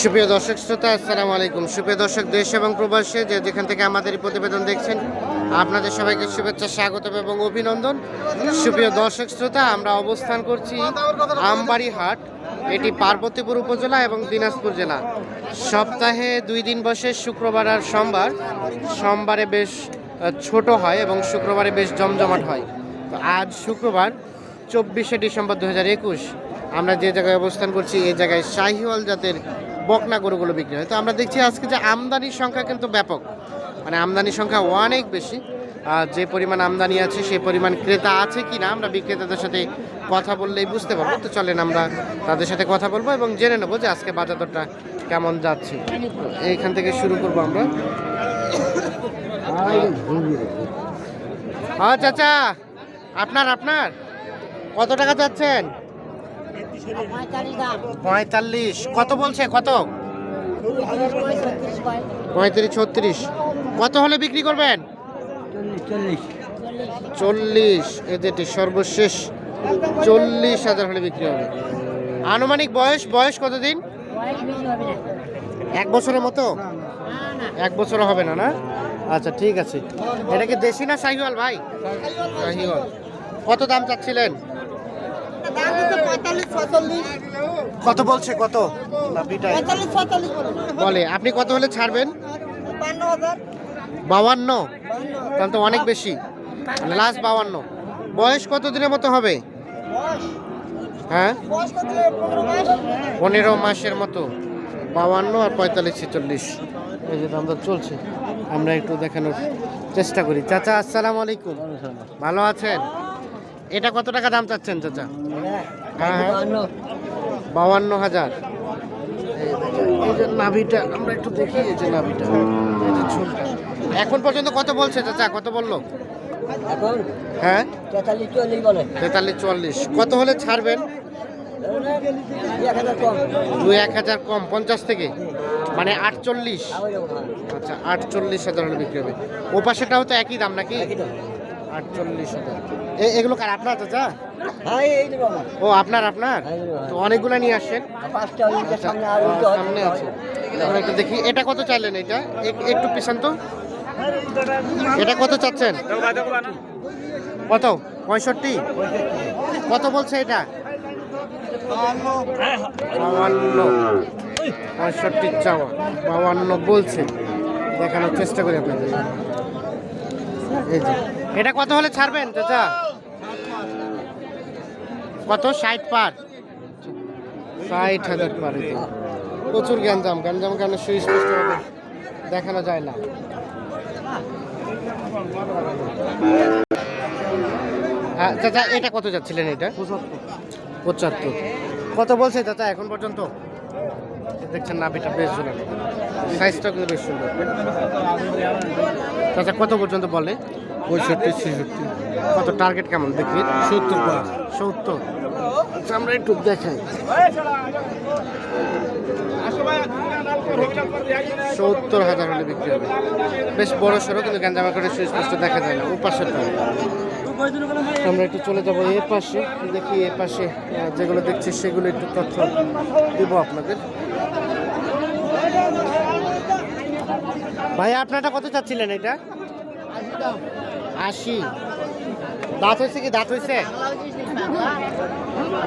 সুপ্রিয় দর্শক শ্রোতা, আসসালামু আলাইকুম। সুপ্রিয় দর্শক, দেশ এবং প্রবাসে যে যেখান থেকে আমাদের প্রতিবেদন দেখছেন, আপনাদের সবাইকে শুভেচ্ছা স্বাগত এবং অভিনন্দন। সুপ্রিয় দর্শক শ্রোতা, আমরা অবস্থান করছি আমবাড়ি হাট এটি পার্বতীপুর উপজেলা এবং দিনাজপুর জেলা। সপ্তাহে দুই দিন বসে শুক্রবার আর সোমবার। সোমবারে বেশ ছোট হয় এবং শুক্রবারে বেশ জমজমাট হয়। তো আজ শুক্রবার, চব্বিশে ডিসেম্বর দু হাজার একুশ। আমরা যে জায়গায় অবস্থান করছি, এই জায়গায় শাহিওয়াল জাতের বকনা গরুগুলো বিক্রি হয়। তো আমরা দেখছি আজকে যে আমদানির সংখ্যা কিন্তু ব্যাপক। মানে আমদানির সংখ্যা অনেক বেশি। আর যে পরিমাণ আমদানি আছে সেই পরিমাণ ক্রেতা আছে কি না আমরা বিক্রেতাদের সাথে কথা বললেই বুঝতে পারব। তো চলেন আমরা তাদের সাথে কথা বলব এবং জেনে নেব যে আজকে বাজার দরটা কেমন যাচ্ছে। এইখান থেকে শুরু করব আমরা। চাচা, আপনার আপনার? কত টাকা চাচ্ছেন? পঁয়তাল্লিশ। কত বলছে? কত? পঁয়ত্রিশ, ছত্রিশ। কত হলে বিক্রি করবেন? চল্লিশ। এদেরটি সর্বশেষ চল্লিশ হাজার হলে বিক্রি হবে। আনুমানিক বয়স? বয়স কতদিন? এক বছরের মতো? এক বছর হবে না না? আচ্ছা ঠিক আছে। এটা কি দেশি না শাহিওয়াল ভাই? কত দাম চাচ্ছিলেন? কত বলছে কত? বলে। আপনি কত হলে ছাড়বেন? বাউান্ন তাহলে তো অনেক বেশি। লাস্ট বাউান্ন বয়স কত দিনের মতো হবে? হ্যাঁ? পনেরো মাসের মতো। বাউান্ন আর পঁয়তাল্লিশ ছেচল্লিশ। এই যে দামটা চলছে। আমরা একটু দেখানোর চেষ্টা করি। চাচা আসসালামু আলাইকুম। ভালো আছেন? এটা কত টাকা দাম চাচ্ছেন চাচা? হ্যাঁ হ্যাঁ। বাউান্ন হাজার। এই দেখেন, যে নাভিটা আমরা একটু দেখি এই যে নাভিটা এই যে ঝুলটা এখন পর্যন্ত কত বলছে চাচা? কত বলল? এখন? হ্যাঁ? তেতাল্লিশ চল্লিশ বলে। তেতাল্লিশ চুয়াল্লিশ। কত হলে ছাড়বেন? কম। দুই এক হাজার কম পঞ্চাশ থেকে? মানে আটচল্লিশ। হ্যাঁ। আচ্ছা আটচল্লিশ হাজার হলে বিক্রি হবে। ও পাশেটাও তো একই দাম নাকি? আটচল্লিশ হাজার। এ- এগুলো কার আপনার চাচা? হ্যাঁ ও আপনার আপনার? তো অনেকগুলো নিয়ে আসছেন? আচ্ছা, সামনে আছে। একটু দেখি এটা কত চাইলেন এটা? এক- একটু পিছান তো। এটা কত চাচ্ছেন? কত? পঁয়ষট্টি? কত বলছে এটা? বাউান্ন পঁয়ষট্টি চাওয়া বাউান্ন বলছে। দেখানোর চেষ্টা করি আপনাদের। এই যে। এটা কত হলে ছাড়বেন চাচা? কত? ষাট পার। ষাট হাজার পার প্রচুর গ্যাঞ্জাম। গ্যাঞ্জাম কেন সুস্পষ্টভাবে দেখানো যায় না। হ্যাঁ চাচা এটা কত যাচ্ছিলেন এটা? পঁচাত্তর। কত বলছে চাচা এখন পর্যন্ত? দেখছেন না নাভিটা বেশ জোরালো। সাইজটা কিন্তু বেশ সুন্দর। আচ্ছা কত পর্যন্ত বলে? পঁয়ষট্টি ছেষট্টি। কত টার্গেট কেমন দেখি? সত্তর সত্তর। আচ্ছা, আমরা একটু দেখাই। সত্তর হাজার হলে বিক্রি হবে। বেশ বড় সড়ো কিন্তু গ্যাঞ্জামা করে সুস্পষ্ট দেখা যায় না। ও আমরা একটু চলে যাব এ পাশে। দেখি এ পাশে যেগুলো দেখছি সেগুলো একটু তথ্য দিব আপনাদের। ভাই, আপনারটা কত চাচ্ছিলেন এটা? আশি। দাঁত হয়েছে কি? দাঁত হয়েছে?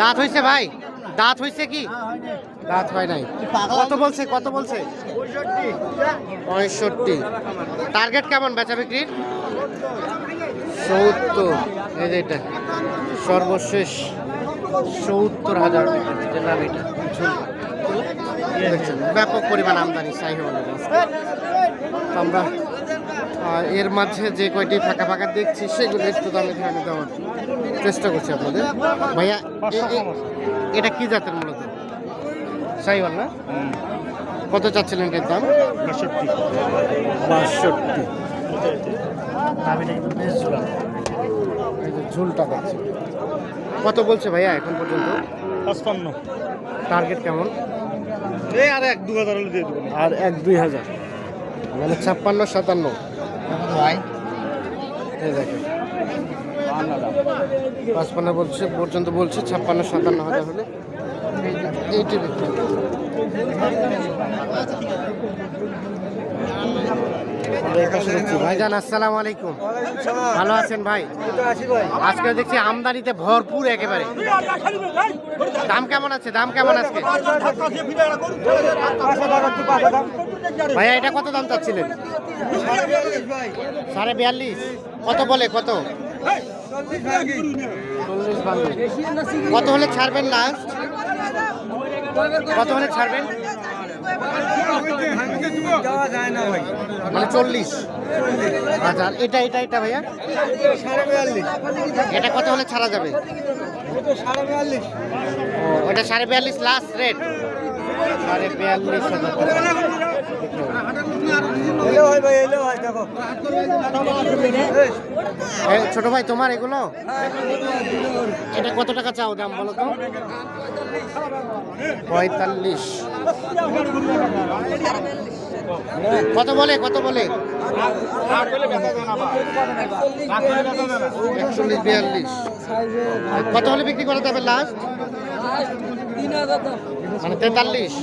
দাঁত হয়েছে ভাই? দাঁত হয়েছে কি? দাঁত হয় নাই। কত বলছে? কত বলছে? পঁয়ষট্টি। টার্গেট কেমন বেচা বিক্রির? সত্তর। এই যে এটা। সর্বশেষ সত্তর হাজার নাম এটা। দেখছেন ব্যাপক পরিমাণ আমদানি সাইহওয়ালের তো আমরা এর মাঝে যে কয়টি ফাঁকা ফাঁকা দেখছি সেগুলো একটু দামে ধ্যান দেওয়ার চেষ্টা করছি আপনাদের। ভাইয়া এটা কি জাতের মূলত? সাইওয়াল না? কত চাচ্ছিলেন এর দাম? বাষট্টি। বাষট্টি। ঝুলটা দেখছি। কত বলছে ভাইয়া এখন পর্যন্ত? পাঁচপান্ন। টার্গেট কেমন? আর এক দু হাজার হলে দিয়ে দেবো। আর এক দুই হাজার। মানে ছাপ্পান্ন সাতান্ন। এই দেখেন। পাঁচপান্ন বলছে পর্যন্ত বলছে ছাপ্পান্ন সাতান্ন হাজার হলে। এইটি বিক্রি ভাইজান, আসসালামু আলাইকুম। ভালো আছেন ভাই? আজকে দেখছি আমদানিতে ভরপুর একেবারে। দাম কেমন আছে? দাম কেমন আজকে? ভাইয়া, এটা কত দাম চাচ্ছিলেন? সাড়ে বিয়াল্লিশ। কত বলে, কত? কত হলে ছাড়বেন লাস্ট কত হলে ছাড়বেন? মানে চল্লিশ। আচ্ছা এটা এটা এটা ভাইয়া? এটা কত হলে ছাড়া যাবে? ওটা সাড়ে বিয়াল্লিশ লাস্ট রেট সাড়ে বিয়াল্লিশ ছোট ভাই, তোমার এগুলো? এটা কত টাকা চাও দাম বলো তো? পঁয়তাল্লিশ। কত বলে কত বলে? একচল্লিশ, বিয়াল্লিশ। কত হলে বিক্রি করা যাবে লাস্ট মানে তেতাল্লিশ।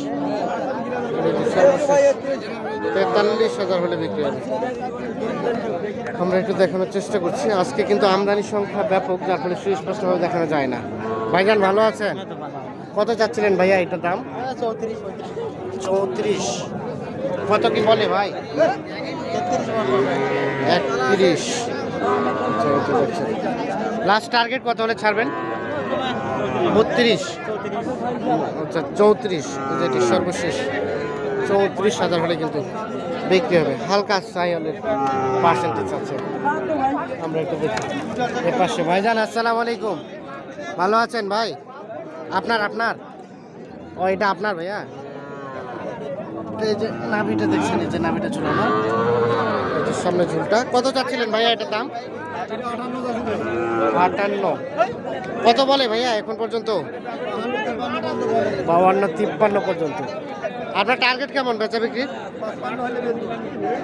তেতাল্লিশ হাজার হলে বিক্রি হবে। আমরা একটু দেখানোর চেষ্টা করছি। আজকে কিন্তু আমদানি সংখ্যা ব্যাপক, যার ফলে সুস্পষ্টভাবে দেখানো যায় না। ভাইজান, ভালো আছেন? কত চাচ্ছিলেন ভাইয়া এটার দাম? চৌত্রিশ। কত কি বলে ভাই? একত্রিশ। লাস্ট টার্গেট কত হলে ছাড়বেন? বত্রিশ। আচ্ছা চৌত্রিশ। যেটি সর্বশেষ। চৌত্রিশ হাজার হলে কিন্তু বিক্রি হবে। হালকা সাইলের পার্সেন্টেজ আছে। আমরা একটু দেখি। এর পাশে ভাইজান, আসসালামু আলাইকুম। ভালো আছেন ভাই? আপনার আপনার? ও, এটা আপনার ভাইয়া? এই যে নাভিটা দেখছেন, এই যে নাভিটা ঝুলানো এই সামনে ঝুলটা। কত চাচ্ছিলেন ভাইয়া এটার দাম? আটান্ন। কত বলে ভাইয়া এখন পর্যন্ত? বাউান্ন, তিপ্পান্ন পর্যন্ত। আপনার টার্গেট কেমন বেচা বিক্রি?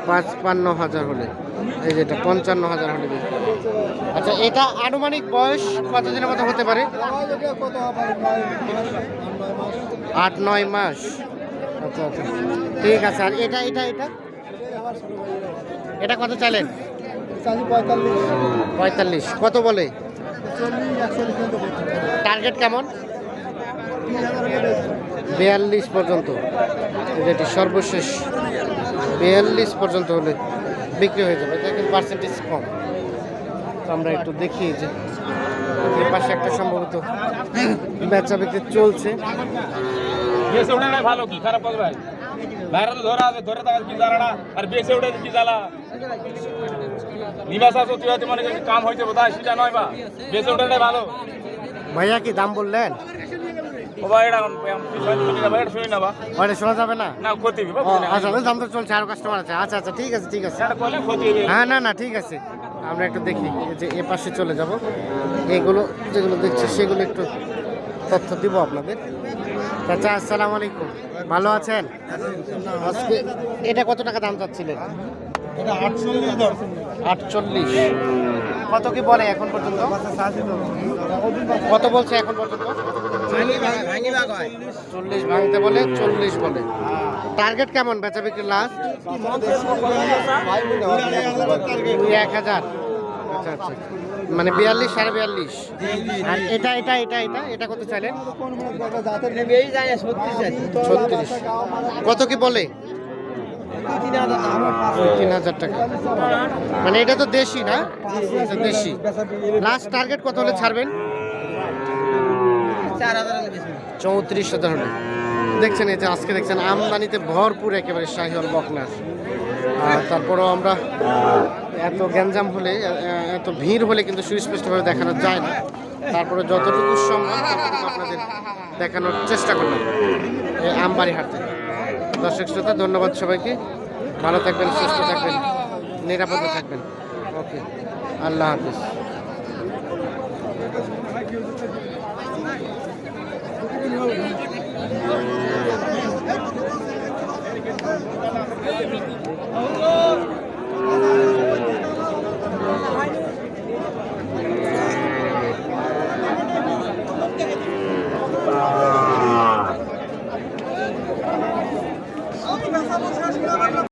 পাঁচপান্ন হাজার হলে। এই যেটা পঞ্চান্ন হাজার হলে আচ্ছা এটা আনুমানিক বয়স কতদিনের মতো হতে পারে? আট, নয় মাস। আচ্ছা আচ্ছা। ঠিক আছে, আর এটা এটা এটা? এটা কত চাইলেন? পঁয়তাল্লিশ। কত বলে? টার্গেট কেমন? বিয়াল্লিশ পর্যন্ত। যেটি সর্বশেষ বিয়াল্লিশ পর্যন্ত হলে বিক্রি হয়ে যাবে। এটা কিন্তু পার্সেন্টেজ কম। তো আমরা একটু দেখি যে এর পাশে একটা সম্ভবত বেচা বিক্রি চলছে। নাই ভালো কি? খারাপ ধরা আছে ধরে থাকা কি জ্বালাটা আর বেসে উঠে কি জ্বালা? নিবাস আছে তুই হয়তো মনে কাম হয়েছে বোধহয় সেটা নয় বা? বেসে উঠে ভালো। ভাইয়া কি দাম বললেন? ও ভাই এটা শুনি না বা? ওটা শোনা যাবে না? না ক্ষতি আচ্ছা দাম তো চলছে আরও কাস্টমার আছে। আচ্ছা আচ্ছা ঠিক আছে ঠিক আছে। হ্যাঁ না না ঠিক আছে। আমরা একটু দেখি যে এ পাশে চলে যাব। এগুলো যেগুলো দেখছি সেগুলো একটু তথ্য দিব আপনাদের। চাচা আসসালামু আলাইকুম। ভালো আছেন? আজকে এটা কত টাকা দাম চাচ্ছিলেন? আটচল্লিশ কত কি বলে এখন পর্যন্ত? কত বলছে এখন পর্যন্ত? চল্লিশ ভাঙতে বলে চল্লিশ বলে। টার্গেট কেমন বেচা বিক্রি লাস্ট দুই এক হাজার। আচ্ছা আচ্ছা। মানে বিয়াল্লিশ সাড়ে বিয়াল্লিশ। আর এটা এটা এটা এটা এটা কত চাইলেন? ছত্রিশ। কত কি বলে? তিন হাজার টাকা। মানে এটা তো দেশি না? দেশি। লাস্ট টার্গেট কত হলে ছাড়বেন? চৌত্রিশ হাজার হলে দেখছেন এই যে আজকে দেখছেন, আমদানিতে ভরপুর একেবারে শাহিওয়াল বকনার। তারপরেও আমরা এত গ্যাঞ্জাম হলে এত ভিড় হলে কিন্তু সুস্পষ্টভাবে দেখানো যায় না। তারপরে যতটুকু সম্ভব আপনাদের দেখানোর চেষ্টা করলাম আমবাড়ি থেকে। দর্শক শ্রোতা, ধন্যবাদ সবাইকে। ভালো থাকবেন, সুস্থ থাকবেন, নিরাপদে থাকবেন। ওকে, আল্লাহ হাফিজ।